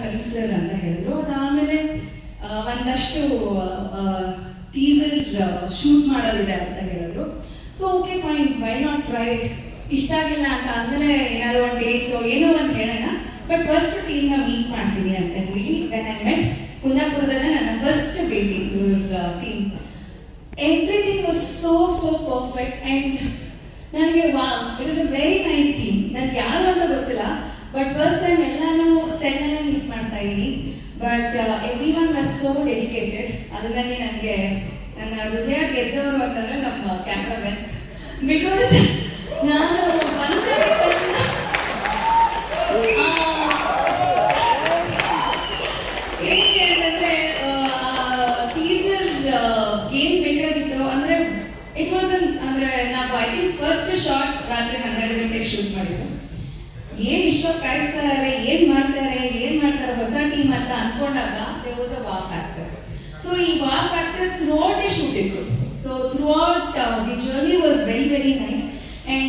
Charan sir ಅಂತ ಹೇಳಿದ್ರು. ಅದಾದಮೇಲೆ ಒಂದಷ್ಟು ಟೀಸರ್ ಶೂಟ್ ಮಾಡೋದಿದೆ ಅಂತ ಹೇಳಿದ್ರು. So okay fine why not try ಇಷ್ಟ ಆಗಿಲ್ಲ ಅಂತ ಅಂದರೆ ಏನಾದರೂ ಒಂದು ಡೇಟ್ಸು ಏನೋ ಒಂದು ಹೇಳೋಣ. ಬಟ್ ಫಸ್ಟ್ ಟೀಮ್ನ ಮೀಟ್ ಮಾಡ್ತೀನಿ ಅಂತ ಹೇಳಿ ವೆನ್ ಐ ಮೆಟ್ ಕುಂದಾಪುರದಲ್ಲೇ ನನ್ನ ಫಸ್ಟ್ ಭೇಟಿ team everything was so so perfect and ನನಗೆ ವಾ it is a very nice team ನನಗೆ ಯಾರು ಅಂತ ಗೊತ್ತಿಲ್ಲ. ಬಟ್ ಫಸ್ಟ್ ಟೈಮ್ ಎಲ್ಲಾನು ಸೆಟ್ನಲ್ಲೇ ಮೀಟ್ ಮಾಡ್ತಾ ಇದ್ದೀನಿ. But everyone are so dedicated ಅದರಲ್ಲಿ ನನಗೆ ನನ್ನ ಹೃದಯ ಗೆದ್ದವರು ಅಂತಂದ್ರೆ ನಮ್ಮ ಕ್ಯಾಮ್ರಾಮನ್ ಬಿಕಾಸ್ ನಾನು ಬಂದ ತಕ್ಷಣ ಹೇಗೆ ಅಂತಂದ್ರೆ ಟೀಸರ್ ಗೇಮ್ ಬೇಕಾಗಿತ್ತು. ಅಂದ್ರೆ ಇಟ್ ವಾಸ್ ಅಂದ್ರೆ ನಾವು ಐ ಥಿಂಕ್ ಫಸ್ಟ್ ಶಾರ್ಟ್ ರಾತ್ರಿ ಹನ್ನೆರಡು ಗಂಟೆಗೆ ಶೂಟ್ ಮಾಡಿದ್ದು. ಏನ್ ಇಷ್ಟ ಕಾಯಿಸ್ತಾ ಏನ್ ಮಾಡ್ತಾರೆ ಏನ್ ಅಂತ ಅನ್ಕೊಂಡಾಗ ದೇ ವಾಸ್ ಅ ವಾ ಫ್ಯಾಕ್ಟರ್ ಸೊ ಈ ವಾ factor throughout the shoot ಇತ್ತು so throughout the journey was very very nice and